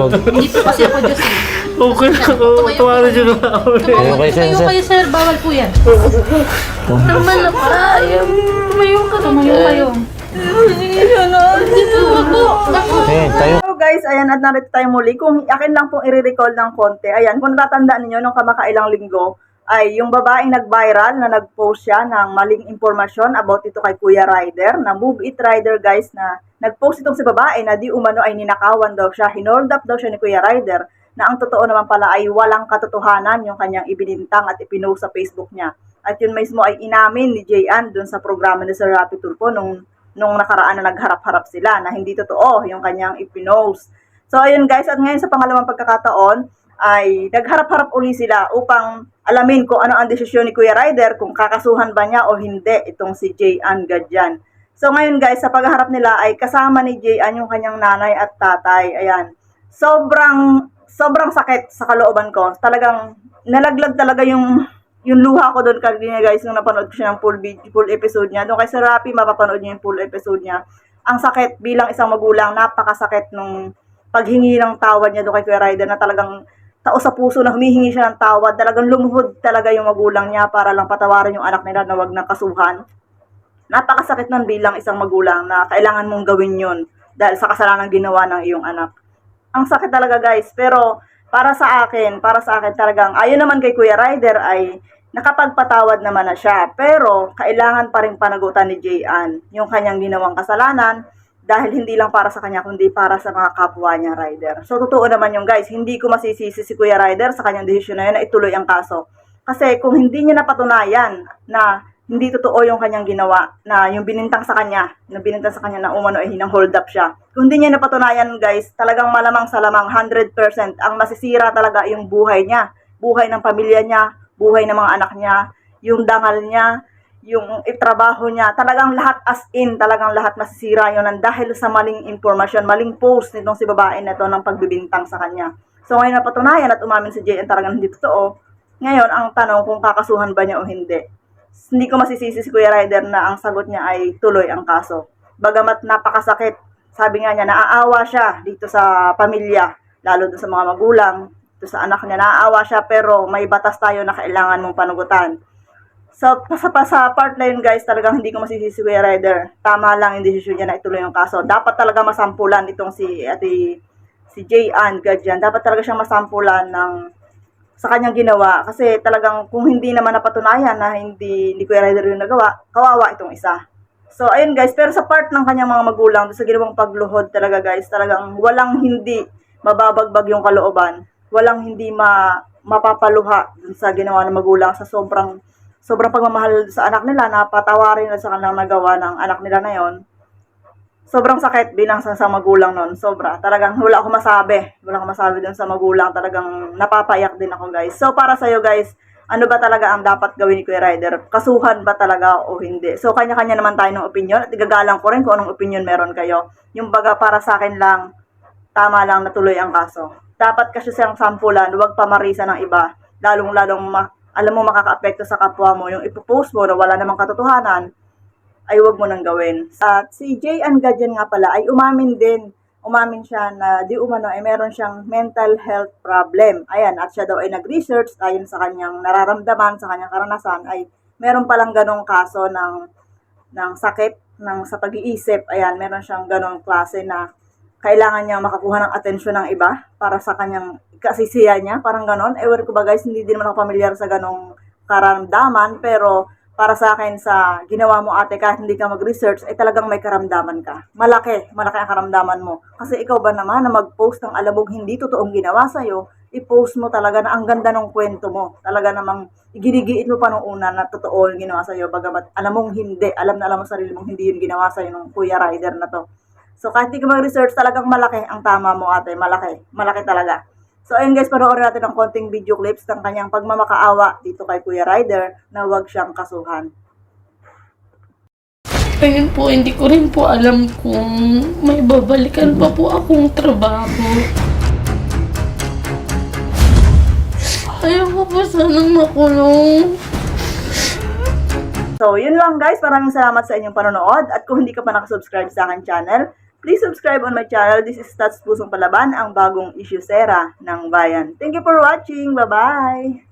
Wag. Hindi po kasi ako Diyos eh. Okay na ako. Tawarin nyo na ako. Tumayo, kayo, tumayo sir. kayo sir, bawal po yan. Naman na pa. Tumayo ka, tumayo kayo. Hindi po. Ako. Tayo. So guys, ayan at narito tayo muli. Kung akin lang pong i-recall ng konti, ayan, kung natatandaan ninyo nung kamakailang linggo, ay yung babaeng nag-viral na nag-post siya ng maling impormasyon about ito kay Kuya Rider, na Move It Rider guys, na nag-post itong si babae na di umano ay ninakawan daw siya, hinold up daw siya ni Kuya Rider, na ang totoo naman pala ay walang katotohanan yung kanyang ibinintang at ipinost sa Facebook niya. At yun mismo ay inamin ni Jayan dun sa programa ni Sir Rapi Tulfo nung nung nakaraan na nagharap-harap sila na hindi totoo yung kanyang ipinost. So ayun guys, at ngayon sa pangalawang pagkakataon ay nagharap-harap uli sila upang alamin kung ano ang desisyon ni Kuya Ryder kung kakasuhan ba niya o hindi itong si Jay Ann Gadyan. So ngayon guys, sa pagharap nila ay kasama ni Jay Ann yung kanyang nanay at tatay. Ayan. Sobrang sobrang sakit sa kalooban ko. Talagang nalaglag talaga yung yung luha ko doon kanina guys nung napanood ko siya ng full, video, full episode niya. Doon kay Sir mapapanood niyo yung full episode niya. Ang sakit bilang isang magulang, napakasakit nung paghingi ng tawad niya doon kay Kuya na talagang tao sa puso na humihingi siya ng tawad. Talagang lumuhod talaga yung magulang niya para lang patawarin yung anak nila na wag ng kasuhan. Napakasakit nun bilang isang magulang na kailangan mong gawin yun dahil sa kasalanan ginawa ng iyong anak. Ang sakit talaga guys, pero para sa akin, para sa akin talagang, ayon naman kay Kuya Ryder ay nakapagpatawad naman na siya. Pero kailangan pa rin panagutan ni Jay Ann yung kanyang ginawang kasalanan dahil hindi lang para sa kanya kundi para sa mga kapwa niya Ryder. So totoo naman yung guys, hindi ko masisisi si Kuya Ryder sa kanyang desisyon na yun na ituloy ang kaso. Kasi kung hindi niya napatunayan na hindi totoo yung kanyang ginawa, na yung binintang sa kanya, na binintang sa kanya na umano ay hinang hold up siya. Kung hindi niya napatunayan guys, talagang malamang sa lamang 100% ang masisira talaga yung buhay niya. Buhay ng pamilya niya, buhay ng mga anak niya, yung dangal niya, yung itrabaho niya, talagang lahat as in, talagang lahat masisira yun dahil sa maling informasyon, maling post nitong si babae na to ng pagbibintang sa kanya. So ngayon napatunayan at umamin si JN talagang hindi totoo. Ngayon, ang tanong kung kakasuhan ba niya o hindi. Hindi ko masisisi si Kuya Ryder na ang sagot niya ay tuloy ang kaso. Bagamat napakasakit, sabi nga niya, naaawa siya dito sa pamilya, lalo doon sa mga magulang, dito sa anak niya, naaawa siya, pero may batas tayo na kailangan mong panugutan. So, sa, sa part na yun, guys, talagang hindi ko masisisi si Kuya Ryder. Tama lang yung desisyon niya na ituloy yung kaso. Dapat talaga masampulan itong si, ati, si Jay Ann Gadyan. Dapat talaga siyang masampulan ng sa kanyang ginawa. Kasi talagang kung hindi naman napatunayan na hindi, hindi Kuya Ryder yung nagawa, kawawa itong isa. So, ayun guys, pero sa part ng kanyang mga magulang, sa ginawang pagluhod talaga guys, talagang walang hindi mababagbag yung kalooban. Walang hindi ma, mapapaluha sa ginawa ng magulang sa sobrang sobrang pagmamahal sa anak nila na patawarin na sa kanilang nagawa ng anak nila na yon. Sobrang sakit bilang sa, sa magulang nun. Sobra. Talagang wala akong masabi. Wala akong masabi dun sa magulang. Talagang napapayak din ako guys. So para sa'yo guys, ano ba talaga ang dapat gawin ni Kuya Ryder? Kasuhan ba talaga o hindi? So kanya-kanya naman tayo ng opinion at igagalang ko rin kung anong opinion meron kayo. Yung baga para sa akin lang, tama lang natuloy ang kaso. Dapat kasi siyang sampulan, huwag pamarisa ng iba. Lalong-lalong ma- alam mo makaka-apekto sa kapwa mo. Yung ipopost mo na wala namang katotohanan, ay huwag mo nang gawin. At si Jay Ann Gadyan nga pala ay umamin din. Umamin siya na di umano ay meron siyang mental health problem. Ayan, at siya daw ay nag-research ayon sa kanyang nararamdaman, sa kanyang karanasan, ay meron palang ganong kaso ng, ng sakit ng sa pag-iisip. Ayan, meron siyang ganong klase na kailangan niya makakuha ng atensyon ng iba para sa kanyang kasisiya niya, parang ganon. Ewan ko ba guys, hindi din naman ako familiar sa ganong karamdaman, pero para sa akin sa ginawa mo ate kahit hindi ka mag-research ay talagang may karamdaman ka. Malaki, malaki ang karamdaman mo. Kasi ikaw ba naman na mag-post ng alam mong hindi totoong ginawa sa'yo, i-post mo talaga na ang ganda ng kwento mo. Talaga namang iginigiit mo pa nung una na totoo yung ginawa sa'yo. Bagamat alam mong hindi, alam na alam mo sarili mong hindi yun ginawa sa'yo ng Kuya Rider na to. So kahit hindi ka mag-research, talagang malaki ang tama mo ate. Malaki, malaki talaga. So ayun guys, panoorin natin ng konting video clips ng kanyang pagmamakaawa dito kay Kuya Ryder na huwag siyang kasuhan. Ayun po, hindi ko rin po alam kung may babalikan pa po akong trabaho. Ayoko po sanang makulong. So, yun lang guys. Maraming salamat sa inyong panonood. At kung hindi ka pa nakasubscribe sa akin channel, Please subscribe on my channel. This is Stats Pusong Palaban, ang bagong issue sera ng bayan. Thank you for watching. Bye-bye!